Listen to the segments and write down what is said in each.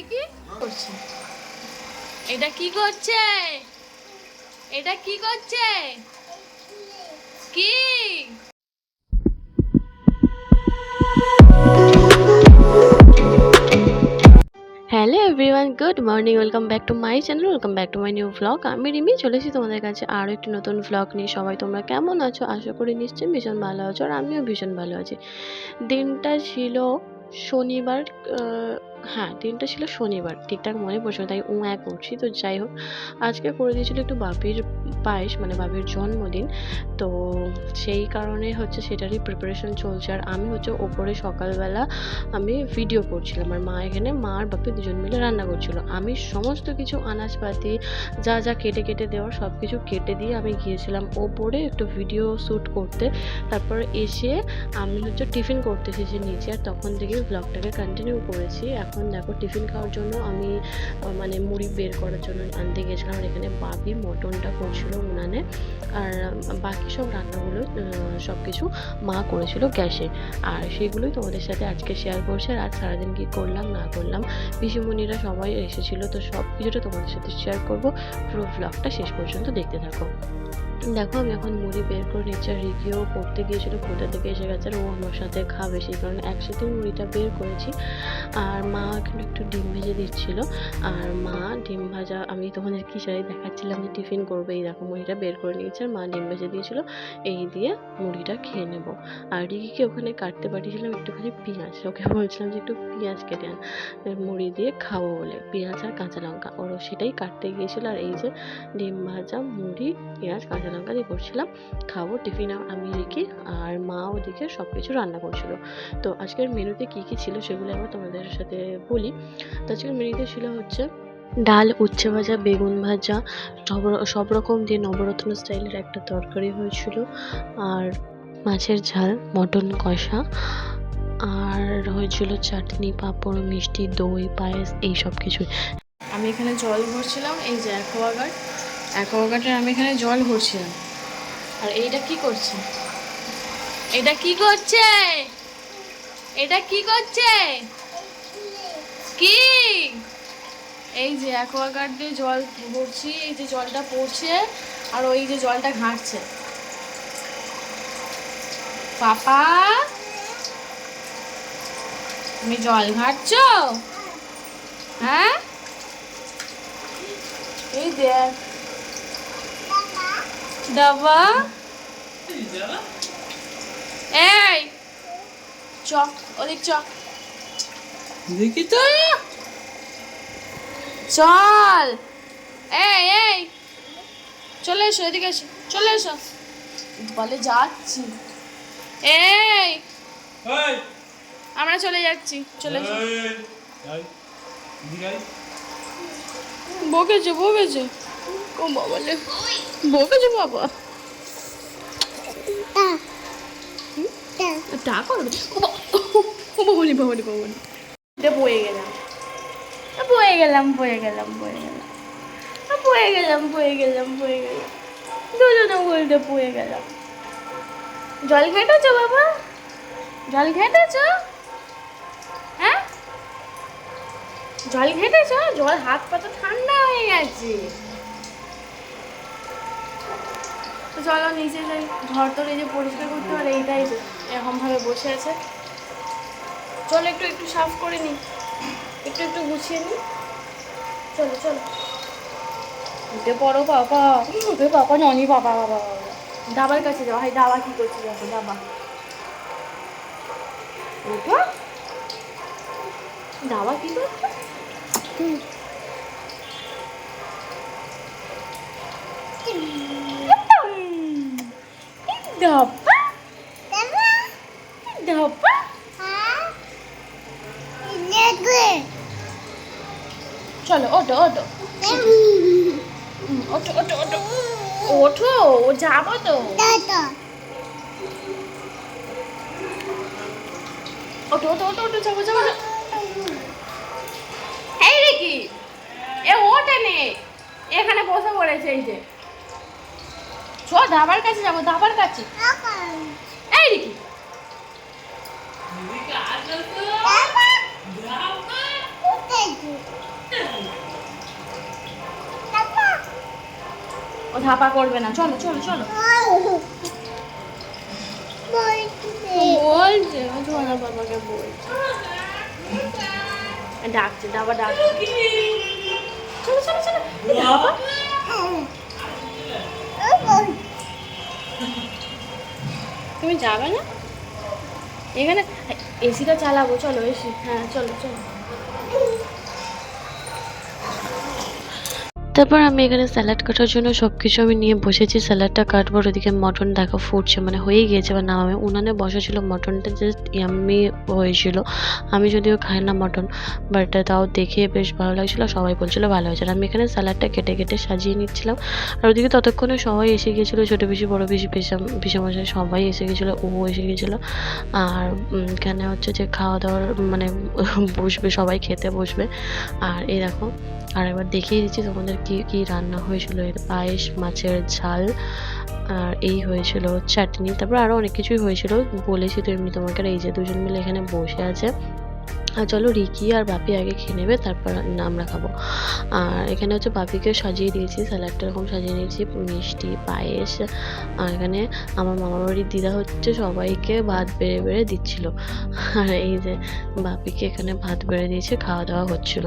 দেখি এটা কি করছে? এটা কি করছে? কি? Hello everyone good morning welcome back to my channel welcome back to my new vlog আমি রিমি চলেছি তোমাদের কাছে আরও একটি নতুন ভ্লগ নিয়ে। সবাই তোমরা কেমন আছো? আশা করি নিশ্চয়ই ভীষণ ভালো আছো আর আমিও ভীষণ ভালো আছি। দিনটা ছিল শনিবার হ্যাঁ দিনটা ছিল শনিবার। ঠিকঠাক মনে পড়ছে তাই উ এক করছি তো যাই হোক, আজকে করে দিয়েছিল একটু বাপির পায়েস মানে বাপির জন্মদিন। তো সেই কারণে হচ্ছে সেটারই প্রিপারেশন চলছে। আর আমি হচ্ছে ওপরে সকালবেলা আমি ভিডিও করছিলাম। আর মা এখানে, মা আর বাপি দুজন মিলে রান্না করছিল। আমি সমস্ত কিছু আনাজপাতি, যা যা কেটে কেটে দেওয়ার সব কিছু কেটে দিয়ে আমি গিয়েছিলাম ওপরে একটু ভিডিও শ্যুট করতে। তারপর এসে আমি হচ্ছে টিফিন করতে এসেছি নিচে। আর তখন থেকে ব্লগটাকে কন্টিনিউ করেছি। এখন দেখো টিফিন খাওয়ার জন্য আমি মানে মুড়ি বের করার জন্য আনতে গেছিলাম এখানে বাপি মটনটা করছিল উনানে। আর বাকি সব রান্নাগুলো সব কিছু মা করেছিল গ্যাসে। আর সেগুলোই তোমাদের সাথে আজকে শেয়ার করছে। আর সারাদিন কী করলাম, না করলাম, পিসিমণিরা সবাই এসেছিল। তো সব কিছুটা তোমাদের সাথে শেয়ার করব। পুরো ব্লগটা শেষ পর্যন্ত দেখতে থাকো। দেখো, আমি এখন মুড়ি বের করে নিচ্ছি। আর রিকিও পড়তে গিয়েছিল, কোথা থেকে এসে গেছে আর ও আমার সাথে খাবে। সেই কারণে একসাথে মুড়িটা বের করেছি। আর মা এখানে একটু ডিম ভেজে দিচ্ছিল। আর মা ডিম ভাজা, আমি তোমাদের কি দেখাচ্ছিলাম যে টিফিন করবে এই মুড়িটা বের করে নিয়েছে। আর মা ডিম ভেজে দিয়েছিল, এই দিয়ে মুড়িটা খেয়ে নেব। আর রিকিকে ওখানে কাটতে পাঠিয়েছিলাম একটুখানি পেঁয়াজ। ওকে বলছিলাম যে একটু পেঁয়াজ কেটে আন মুড়ি দিয়ে খাব বলে। পেঁয়াজ আর কাঁচা লঙ্কা ওর সেটাই কাটতে গিয়েছিল। আর এই যে ডিম ভাজা, মুড়ি, পেঁয়াজ, কাঁচা লঙ্কা দিয়ে করছিলাম, খাব টিফিন আমি রেখে আর মা ওদিকে সব কিছু রান্না করছিল। তো আজকের মেনুতে কী কী ছিল সেগুলো আবার তোমাদের সাথে বলি তো আজকের মেনুতে ছিল হচ্ছে ডাল, উচ্ছে ভাজা, বেগুন ভাজা, সব সব রকম দিয়ে নবরত্ন স্টাইলের একটা তরকারি হয়েছিল। আর মাছের ঝাল, মটন কষা, আর হয়েছিল চাটনি, পাঁপড়, মিষ্টি, দই, পায়েস, এই সব কিছু আমি এখানে জল ভরছিলাম, এই যে অ্যাকোয়াগার্ড অ্যাকোয়াগার্ডের আমি এখানে জল ভরছিলাম। আর এইটা কি করছে? এটা কি করছে? এটা কি করছে? কি? এই যে অ্যাকোয়াগার্ড দিয়ে জল ভরছি এই যে জলটা পড়ছে আর ওই যে জলটা ঘাঁটছে। পাপা তুমি জল ঘাঁটছো? হ্যাঁ? এই দেখ। ডাবা এই চক ওদিক চ দেখি তো। চল। এই এই। চলে এসো এদিকে এসো চলে এসো। বলে যাচ্ছি। এই। এই। আমরা চলে যাচ্ছি চলে এসো। বকেছে বকেছে। ও বাবা লে বকেছে বাবা। টা করবে ও বাবা, ও বাবলি বাবলি এটা বয়ে গেলাম। বয়ে গেলাম বয়ে গেলাম বয়ে গেলাম। বয়ে গেলাম বয়ে গেলাম বয়ে গেলাম। দুজনে উল্টে বয়ে গেলাম। জল ঘেঁটেছ বাবা? জল ঘেটেছো? হ্যাঁ? জল ঘেটেছ? জল হাত পা তো ঠান্ডা হয়ে গেছে। তো চলো নিচে যাই ঘর তোর এই যে পরিষ্কার করতে পারে এইটাই তো এরকমভাবে বসে আছে। চলো একটু একটু সাফ করে নি। একটু একটু গুছিয়ে নি। চলো চলো। উঠে পড়ো বাবা। উঠে বাবা ননি বাবা বাবা দাবার কাছে যাও। হাই দাবা কি করছে দেখো দাবা। উঠো। দাবা কি করছে? Dapa? Dapa? চলো ওটো ওটো ওটো ওটো ওটো ওঠো। ও যাব তো। ওটো ওটো ওটো ওটো যাব যাব। এই রে কি? এ ওঠে নে এখানে বসে পড়েছে এই যে। চ দাবার কাছে যাব দাবার কাছে। এই রিকি এদিকে ও ধাপা করবে না। চলো চলো চলো। বলছে বলছে। ডাকছে দাবা ডাকছে। চলো। তুমি যাবে না? এখানে এসিটা চালাবো চলো এসি হ্যাঁ চলো চলো। তারপর আমি এখানে স্যালাড কাটার জন্য সব কিছু আমি নিয়ে বসেছি। স্যালাডটা কাটবো, আর ওদিকে মটন দেখো ফুটছে মানে হয়েই গিয়েছে। বা না নামে উনানে বসেছিল মটনটা জাস্ট ইয়াম্মি হয়েছিল। আমি যদিও খাই না মটন বাট তাও দেখে বেশ ভালো লাগছিল, সবাই বলছিল ভালো হয়েছে। আমি এখানে স্যালাডটা কেটে কেটে সাজিয়ে নিচ্ছিলাম। আর ওদিকে ততক্ষণে সবাই এসে গিয়েছিল, ছোটো বেশি বড়ো বেশি পেশা পিসামশাই সবাই এসে গেছিল ও এসে গেছিল আর এখানে হচ্ছে যে খাওয়া দাওয়ার মানে বসবে, সবাই খেতে বসবে। আর এই দেখো, আর একবার দেখিয়ে দিচ্ছি তোমাদের কি কি রান্না হয়েছিল? পায়েস, মাছের ঝাল, আর এই হয়েছিল চাটনি। তারপর আরও অনেক কিছুই হয়েছিল। বলেছি তো এমনি তোমাকে এই যে দুজন মিলে এখানে বসে আছে। আর চলো রিকি আর বাপি আগে খেয়ে নেবে, তারপর আমরা খাব আর এখানে হচ্ছে বাপিকে সাজিয়ে দিয়েছি, স্যালাডটা এরকম সাজিয়ে নিয়েছি, মিষ্টি, পায়েস। আর এখানে আমার মামার বাড়ির দিদা হচ্ছে সবাইকে ভাত বেড়ে বেড়ে দিচ্ছিল। আর এই যে বাপিকে এখানে ভাত বেড়ে দিয়েছে, খাওয়া দাওয়া হচ্ছিল।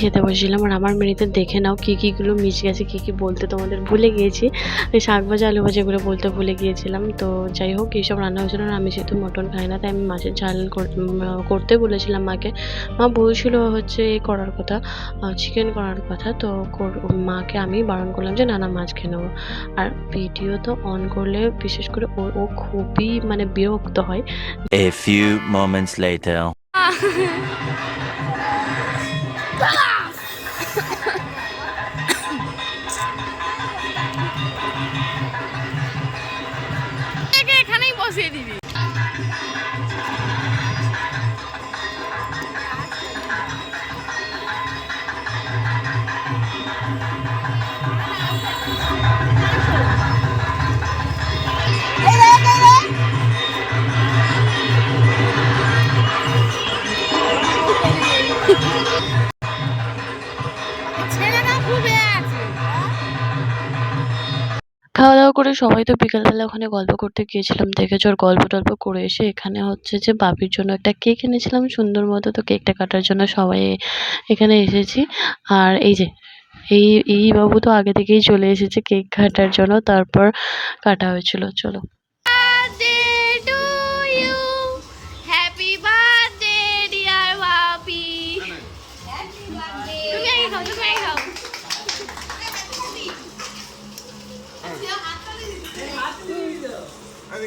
খেতে বসেছিলাম আর আমার মেনুতে দেখে নাও কী কীগুলো মিস গেছে কী কী বলতে তোমাদের ভুলে গিয়েছি। এই শাক ভাজা আলু ভাজা এগুলো বলতে ভুলে গিয়েছিলাম। তো যাই হোক এইসব রান্না হয়েছিল আর আমি যেহেতু মটন খাই না তাই আমি মাছের ঝাল কর- করতে বলেছিলাম মাকে। মা বলছিল হচ্ছে এ করার কথা চিকেন করার কথা তো কর- মাকে আমি বারণ করলাম যে না না মাছ খেয়ে নেব। আর ভিডিও তো অন করলে বিশেষ করে ও ও খুবই মানে বিরক্ত হয়। A few moments later. খাওয়া করে সবাই তো বিকালবেলা ওখানে গল্প করতে গিয়েছিলাম দেখেছ আর গল্প টল্প করে এসে এখানে হচ্ছে যে বাপির জন্য একটা কেক এনেছিলাম, সুন্দর মতো তো কেকটা কাটার জন্য সবাই এখানে এসেছি। আর এই যে, এই এই বাবু তো আগে থেকেই চলে এসেছে কেক কাটার জন্য, তারপর কাটা হয়েছিল, চলো।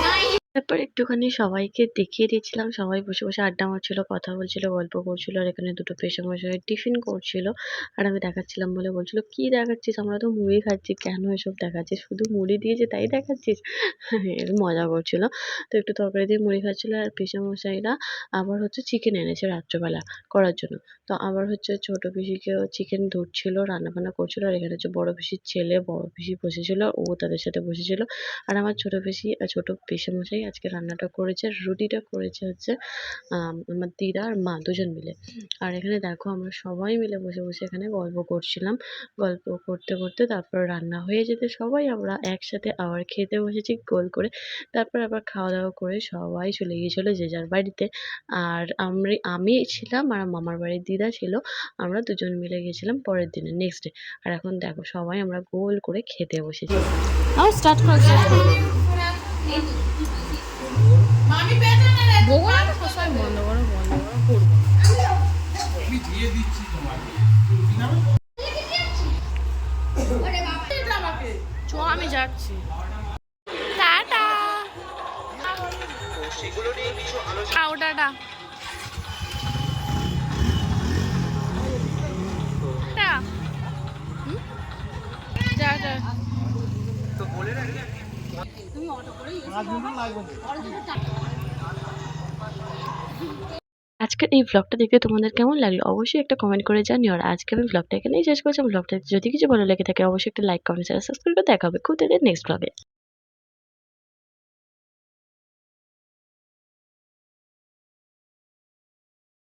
Nein! তারপর একটুখানি সবাইকে দেখিয়ে দিচ্ছিলাম সবাই বসে বসে আড্ডা মারছিল, কথা বলছিল, গল্প করছিল আর এখানে দুটো পেশামশাই টিফিন করছিল। আর আমি দেখাচ্ছিলাম বলে বলছিল, কি দেখাচ্ছিস? আমরা তো মুড়ি খাচ্ছি। কেন এসব দেখাচ্ছিস? শুধু মুড়ি দিয়েছে তাই দেখাচ্ছিস? মজা করছিল। তো একটু তরকারি দিয়ে মুড়ি খাচ্ছিল আর পেশামশাইরা আবার হচ্ছে চিকেন এনেছে রাত্রেবেলা করার জন্য। তো আবার হচ্ছে ছোটো পিসিকেও চিকেন ধরছিল রান্না বান্না করছিল আর এখানে হচ্ছে বড় পিসির ছেলে, বড় পিসি বসেছিল, ও তাদের সাথে বসেছিল। আর আমার ছোটো পিসি আর ছোটো আজকে রান্নাটা করেছে রুটিটা করেছে হচ্ছে আম, আমার দিদা আর মা দুজন মিলে। আর এখানে দেখো আমরা সবাই মিলে বসে বসে এখানে গল্প করছিলাম। গল্প করতে করতে তারপর রান্না হয়ে যেতে সবাই আমরা একসাথে আবার খেতে বসেছি গোল করে। তারপর আবার খাওয়া দাওয়া করে সবাই চলে গিয়েছিল যে যার বাড়িতে। আর আমি আমি ছিলাম আর মামার বাড়ির দিদা ছিল আমরা দুজন মিলে গেছিলাম পরের দিনে নেক্সট ডে আর এখন দেখো সবাই আমরা গোল করে খেতে বসেছি। আমার স্টার্ট করো। তো সবাই বন্ধ করো বন্ধ করো করব আমি দিয়ে দিচ্ছি তোমাকে। চ আমি যাচ্ছি। টাটা। আও টাটা। টা। আজকের এই ব্লগটা দেখতে তোমাদের কেমন লাগল অবশ্যই একটা কমেন্ট করে জানি আর আজকে আমি ব্লগটা এখানেই শেষ করছি। ব্লগটা যদি কিছু ভালো লেগে থাকে অবশ্যই একটা লাইক কমেন্ট সাবস্ক্রাইব করে দেখা হবে খুব নেক্সট ব্লগে